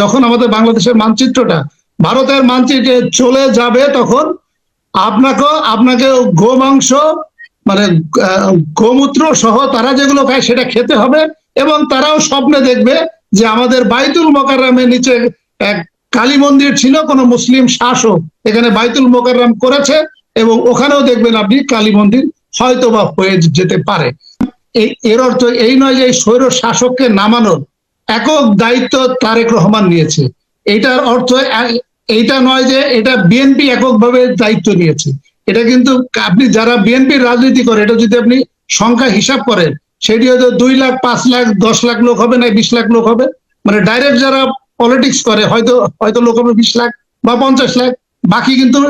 যখন আমাদের বাংলাদেশের মানচিত্রটা, ভারতের মানচিত্রে চলে যাবে তখন আপনাকে আপনাকে গোমাংস মানে গোমূত্র সহ তারা যেগুলো খায় সেটা খেতে হবে এবং তারাও স্বপ্নে দেখবে যে আমাদের বাইতুল মোকাররামের নিচে এক কালী মন্দির ছিল, কোন মুসলিম শাসক এখানে বাইতুল মোকাররাম করেছে এবং ওখানেও দেখবেন আপনি কালী মন্দির হয়তো বা হয়ে যেতে পারে। এর অর্থ এই নয় যে এই স্বৈর শাসককে নামানোর একক দায়িত্ব তারেক রহমান নিয়েছে। এটার অর্থ এইটা নয় যে এটা বিএনপি এককভাবে দায়িত্ব নিয়েছে। এটা কিন্তু আপনি যারা বিএনপির রাজনীতি করে, এটা যদি আপনি সংখ্যা হিসাব করেন, সেটি হয়তো দুই লাখ, পাঁচ লাখ, দশ লাখ লোক হবে না, বিশ লাখ লোক হবে। মানে ডাইরেক্ট যারা পলিটিক্স করে, হয়তো হয়তো লোক হবে বিশ লাখ বা পঞ্চাশ লাখ। বাকি কিন্তু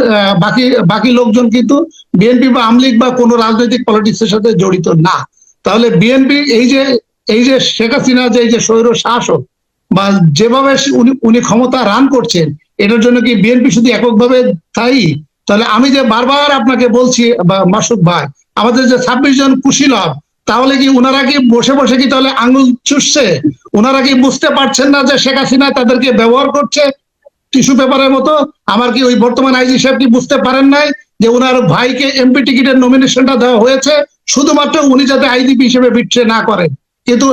বাকি বাকি লোকজন কিন্তু বিএনপি বা আমলিগ বা কোনো রাজনৈতিক পলিটিক্সের সাথে জড়িত না। তাহলে বিএনপি এই যে এই যে শেখ হাসিনা যে, এই যে স্বৈর শাসক বা যেভাবে উনি উনি ক্ষমতা রান করছেন, এটার জন্য কি বিএনপি শুধু এককভাবে তাই তাহলে আমি যে বারবার আপনাকে বলছি মাসুদ ভাই, আমাদের যে ছাব্বিশ জন কুশীলভ তাহলে কি ওনারা কি বসে বসে কি তাহলে আঙুল চুষছে? ওনারা কি বুঝতে পারছেন না যে শেখ হাসিনা তাদেরকে ব্যবহার করছে টিস্যু পেপারের মতো? আমার কি ওই বর্তমান আইজি সাহেব কি বুঝতে পারেন নাই যে ওনার ভাইকে এমপি টিকিটের নমিনেশনটা দেওয়া হয়েছে, শুধুমাত্র উনি যাতে আইজিপি হিসেবে বিট্রে না করেন? কিন্তু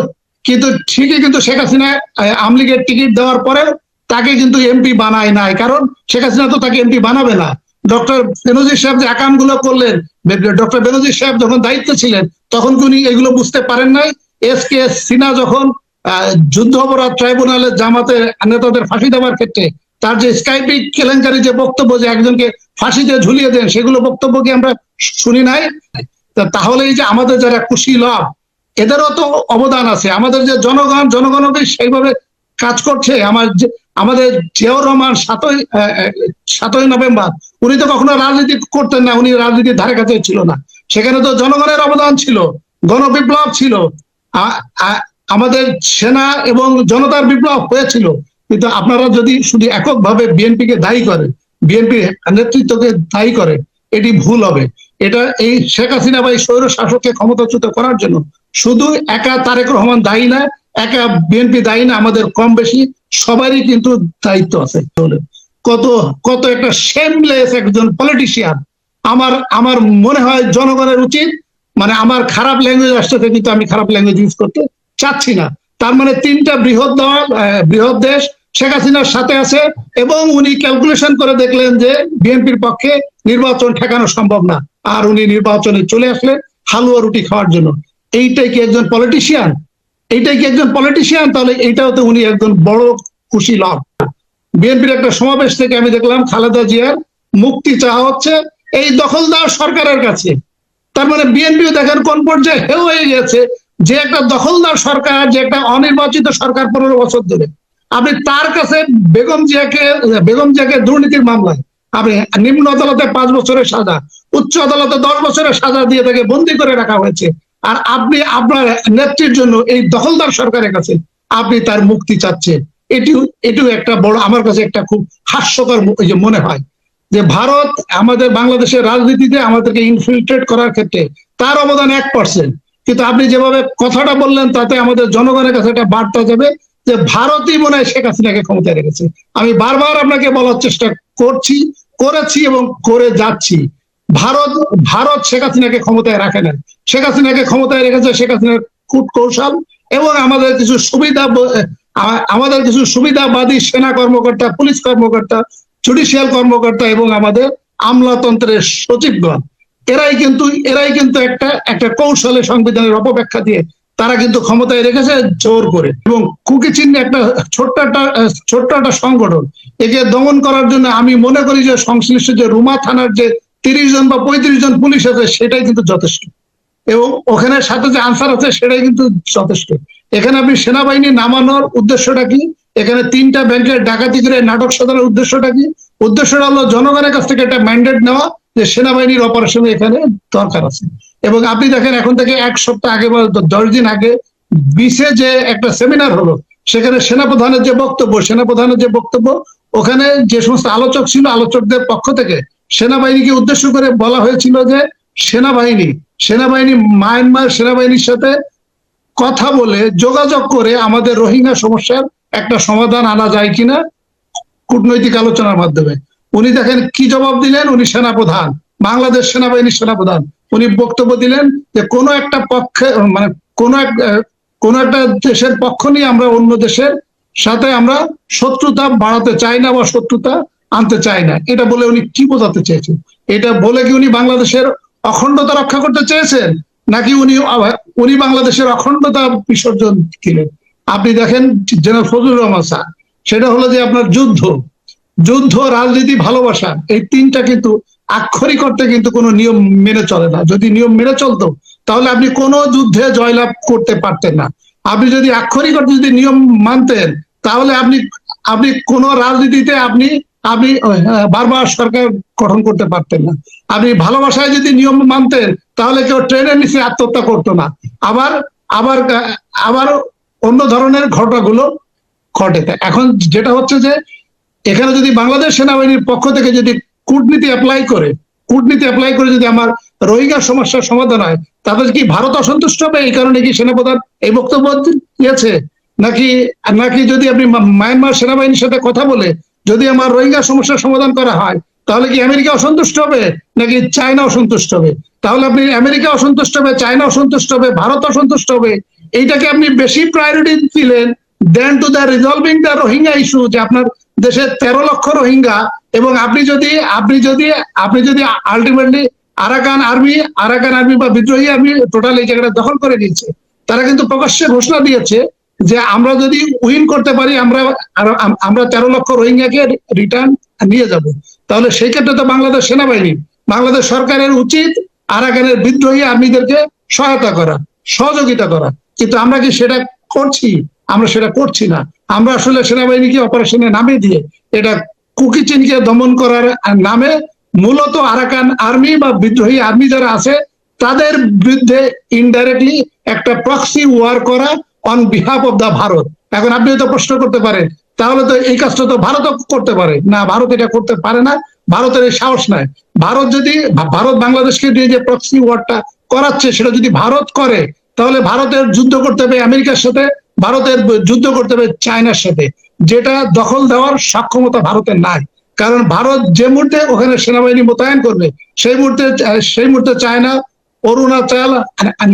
কিন্তু ঠিকই কিন্তু শেখ হাসিনা আহ, আওয়ামী লীগের টিকিট দেওয়ার পরে তাকে কিন্তু এমপি বানায় নাই। কারণ শেখ হাসিনা তো তাকে এমপি বানাবে না। ডক্টর বেনজির সাহেব যে আকামগুলো করলেন ডক্টর বেনজির সাহেব যখন দায়িত্বে ছিলেন তখন উনি এগুলো বুঝতে পারেন নাই। এস কে সিনহা যখন যুদ্ধ অপরাধ ট্রাইব্যুনালে জামাতের নেতাদের ফাঁসি দেওয়ার ক্ষেত্রে তার যে স্কাইপি কেলেঙ্কারি যে বক্তব্য যে একজনকে ফাঁসিতে ঝুলিয়ে দেন সেগুলো বক্তব্য কি আমরা শুনি নাই? তাহলে এই যে আমাদের যারা খুশি লাভ এদেরও তো অবদান আছে। আমাদের যে জনগণ জনগণকে সেইভাবে কাজ করছে। আমার আমাদের জিয়াউর রহমান সাতই সাতই নভেম্বর, উনি তো কখনো রাজনীতি করতেন না, উনি রাজনীতির ধারে কাছে ছিল না। সেখানে তো জনগণের অবদান ছিল, গণবিপ্লব ছিল। আমাদের সেনা এবং জনতার বিপ্লব হয়েছিল। কিন্তু আপনারা যদি শুধু এককভাবে বিএনপিকে দায়ী করেন বিএনপি নেতৃত্বকে দায়ী করে, এটি ভুল হবে। এটা এই শেখ হাসিনা বা এই স্বৈর শাসককে ক্ষমতাচ্যুত করার জন্য শুধু একা তারেক রহমান দায়ী না, একা বিএনপি দায়ী না, আমাদের কম বেশি সবারই কিন্তু দায়িত্ব আছে। কত কত একটা শেমলেস একজন পলিটিশিয়ান আমার আমার মনে হয় জনগণের উচিত মানে আমার খারাপ ল্যাঙ্গুয়েজ আসতে কিন্তু আমি খারাপ ল্যাঙ্গুয়েজ ইউজ করতে চাচ্ছি না। তার মানে তিনটা বৃহৎ দল বৃহৎ দেশ শেখ হাসিনার সাথে আছে এবং উনি ক্যালকুলেশন করে দেখলেন যে বিএনপির পক্ষে নির্বাচন ঠেকানো সম্ভব না। আর উনি নির্বাচনে চলে আসলেন হালুয়া রুটি খাওয়ার জন্য। এইটাই কি একজন পলিটিশিয়ান এইটাই কি একজন পলিটিশিয়ান তাহলে এইটাও তো উনি একজন বড় খুশি লাভ। বিএনপির একটা সমাবেশ থেকে আমি দেখলাম খালেদা জিয়ার মুক্তি চাওয়া হচ্ছে এই দখলদার সরকারের কাছে। তার মানে বিএনপিও দেখেন কোন পর্যায়ে হেউ হয়ে গেছে যে একটা দখলদার সরকার, যে একটা অনির্বাচিত সরকার পনেরো বছর ধরে। আপনি তার কাছে বেগম জিয়াকে বেগম জিয়াকে দুর্নীতির মামলায় আপনি নিম্ন আদালতে পাঁচ বছরের সাজা। উচ্চ আদালতে দশ বছরের সাজা দিয়ে তাকে বন্দি করে রাখা হয়েছে। আর আপনি আপনার নেত্রীর জন্য এই দখলদার সরকারের কাছে আপনি তার মুক্তি চাচ্ছেন। এটিও এটিও একটা বড়, আমার কাছে একটা খুব হাস্যকর মনে হয় যে ভারত আমাদের বাংলাদেশের রাজনীতিতে আমাদেরকে ইনফিল্ট্রেট করার ক্ষেত্রে তার অবদান এক পার্সেন্ট কিন্তু আপনি যেভাবে কথাটা বললেন, তাতে আমাদের জনগণের কাছে একটা বার্তা যাবে যে ভারতই মনে হয় শেখ হাসিনাকে ক্ষমতায় রেখেছে। আমি বারবার আপনাকে বলার চেষ্টা করছি, করেছি এবং করে যাচ্ছি। ভারত ভারত শেখ হাসিনাকে ক্ষমতায় রাখে না শেখ হাসিনাকে ক্ষমতায় রেখেছে শেখ হাসিনার কূট কৌশল এবং আমাদের কিছু সুবিধা, আমাদের কিছু সুবিধাবাদী সেনা কর্মকর্তা, পুলিশ কর্মকর্তা জুডিশিয়াল কর্মকর্তা এবং আমাদের আমলাতন্ত্রের সচিবগণ। এরাই কিন্তু এরাই কিন্তু একটা একটা কৌশলে সংবিধানের অপব্যাখ্যা দিয়ে তারা কিন্তু ক্ষমতায় রেখেছে জোর করে। এবং কুকি চিহ্ন একটা ছোট্ট একটা ছোট্ট একটা সংগঠন। একে দমন করার জন্য আমি মনে করি যে সংশ্লিষ্ট যে রুমা থানার যে তিরিশ জন বা পঁয়ত্রিশ জন পুলিশ আছে, সেটাই কিন্তু যথেষ্ট। এবং ওখানে সাথে যে আনসার আছে, সেটাই কিন্তু যথেষ্ট। এখানে আপনি সেনাবাহিনী নামানোর উদ্দেশ্যটা কি? এখানে তিনটা ব্যাংকের ডাকাতি করে নাটক সাধনের উদ্দেশ্যটা কি? উদ্দেশ্যটা হলো জনগণের কাছ থেকে একটা ম্যান্ডেট নেওয়া যে সেনাবাহিনীর অপারেশন এখানে দরকার আছে। এবং আপনি দেখেন, এখন থেকে এক সপ্তাহ আগে বা দশ দিন আগে বিশে যে একটা সেমিনার হলো, সেখানে সেনাপ্রধানের যে বক্তব্য, সেনাপ্রধানের যে বক্তব্য, ওখানে যে সমস্ত আলোচক ছিল, আলোচকদের পক্ষ থেকে সেনাবাহিনীকে উদ্দেশ্য করে বলা হয়েছিল যে সেনাবাহিনী সেনাবাহিনী মায়ানমার সেনাবাহিনীর সাথে কথা বলে যোগাযোগ করে আমাদের রোহিঙ্গা সমস্যার একটা সমাধান আনা যায় কিনা কূটনৈতিক আলোচনার মাধ্যমে। উনি দেখেন কি জবাব দিলেন? উনি সেনাপ্রধান, বাংলাদেশ সেনাবাহিনীর সেনাপ্রধান। উনি বক্তব্য দিলেন যে কোনো একটা পক্ষে মানে কোনো এক, কোনো একটা দেশের পক্ষ নিয়ে আমরা অন্য দেশের সাথে আমরা শত্রুতা বাড়াতে চাই না বা শত্রুতা আনতে চায় না। এটা বলে উনি কি বোঝাতে চেয়েছেন? এটা বলে কি উনি বাংলাদেশের অখণ্ডতা রক্ষা করতে চেয়েছেন? নাকি উনি উনি বাংলাদেশের অখণ্ডতা বিসর্জন দিলেন? আপনি দেখেন জেনারেল ফজলুর রহমান স্যার, সেটা হলো যে আপনার যুদ্ধ যুদ্ধ, রাজনীতি, ভালোবাসা, এই তিনটা কিন্তু আক্ষরিক করতে কিন্তু কোনো নিয়ম মেনে চলে না। যদি নিয়ম মেনে চলতো, তাহলে আপনি কোনো যুদ্ধে জয়লাভ করতে পারতেন না। আপনি যদি আক্ষরিক যদি নিয়ম মানতেন, তাহলে আপনি আপনি কোন রাজনীতিতে আপনি আপনি বারবার সরকার গঠন করতে পারতেন না। আপনি ভালোবাসায় যদি নিয়ম মানতেন, তাহলে কেউ ট্রেনের নিচে আত্মহত্যা করতো না। আবার আবার আবার অন্য ধরনের ঘটনাগুলো ঘটে। এখন যেটা হচ্ছে যে, এখানে যদি বাংলাদেশ সেনাবাহিনীর পক্ষ থেকে যদি কূটনীতি অ্যাপ্লাই করে, কূটনীতি অ্যাপ্লাই করে যদি আমার রোহিঙ্গা সমস্যার সমাধান হয় তাদের কি ভারত অসন্তুষ্ট হবে? এই কারণে কি সেনাপ্রধান এই বক্তব্য দিয়েছে? নাকি নাকি যদি আপনি মায়ানমার সেনাবাহিনীর সাথে কথা বলে যদি আমার রোহিঙ্গা সমস্যার সমাধান করা হয়, তাহলে কি আমেরিকা অসন্তুষ্ট হবে? নাকি চায়না অসন্তুষ্ট হবে? তাহলে আপনি আমেরিকা অসন্তুষ্ট হবে, চায়না অসন্তুষ্ট হবে, ভারত অসন্তুষ্ট হবে? এইটাকে আপনি বেশি প্রায়োরিটি দিলেন than to the resolving the Rohingya issue যে আপনার দেশে তেরো লক্ষ রোহিঙ্গা এবং আপনি যদি আপনি যদি আপনি যদি ultimately Arakan Army Arakan Army বা বিদ্রোহী আর্মি টোটাল এই জায়গাটা দখল করে নিয়েছে, তারা কিন্তু প্রকাশ্যে ঘোষণা দিয়েছে যে আমরা যদি উইন করতে পারি, আমরা আমরা তেরো লক্ষ রোহিঙ্গাকে রিটার্ন নিয়ে যাব। তাহলে সেই ক্ষেত্রে তো বাংলাদেশ সেনাবাহিনী, বাংলাদেশ সরকারের উচিত আরাকানের বিদ্রোহী আর্মিদেরকে সহায়তা করা, সহযোগিতা করা। কিন্তু আমরা কি সেটা করছি? আমরা সেটা করছি না। আমরা আসলে সেনাবাহিনীকে অপারেশনে নামে দিয়ে এটা কুকি চিনকে দমন করার নামে মূলত আরাকান আর্মি বা বিদ্রোহী আর্মি যারা আছে, তাদের বিরুদ্ধে ইনডাইরেক্টলি একটা প্রক্সি ওয়ার করা on behalf of the Bharat এখন আপনি হয়তো প্রশ্ন করতে পারেন, তাহলে তো এই কাজটা তো ভারতও করতে পারে। না, ভারত এটা করতে পারে না, ভারতের এই সাহস নাই। ভারত যদি, ভারত বাংলাদেশকে দিয়ে যে প্রক্সি ওয়ারটা করাচ্ছে, সেটা যদি ভারত করে, তাহলে ভারতের যুদ্ধ করতে হবে আমেরিকার সাথে, ভারতের যুদ্ধ করতে হবে চায়নার সাথে। যেটা দখল দেওয়ার সক্ষমতা ভারতের নাই। কারণ ভারত যে মুহূর্তে ওখানে সেনাবাহিনী মোতায়েন করবে, সেই মুহূর্তে সেই মুহূর্তে চায়না, অরুণাচল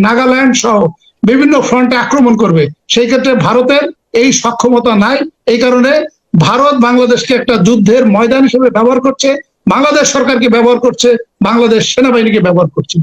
নাগাল্যান্ড সহ বিভিন্ন ফ্রন্টে আক্রমণ করবে। সেই ক্ষেত্রে ভারতের এই সক্ষমতা নাই। এই কারণে ভারত বাংলাদেশকে একটা যুদ্ধের ময়দান হিসেবে ব্যবহার করছে। বাংলাদেশ সরকারকে ব্যবহার করছে। বাংলাদেশ সেনাবাহিনীকে ব্যবহার করছে।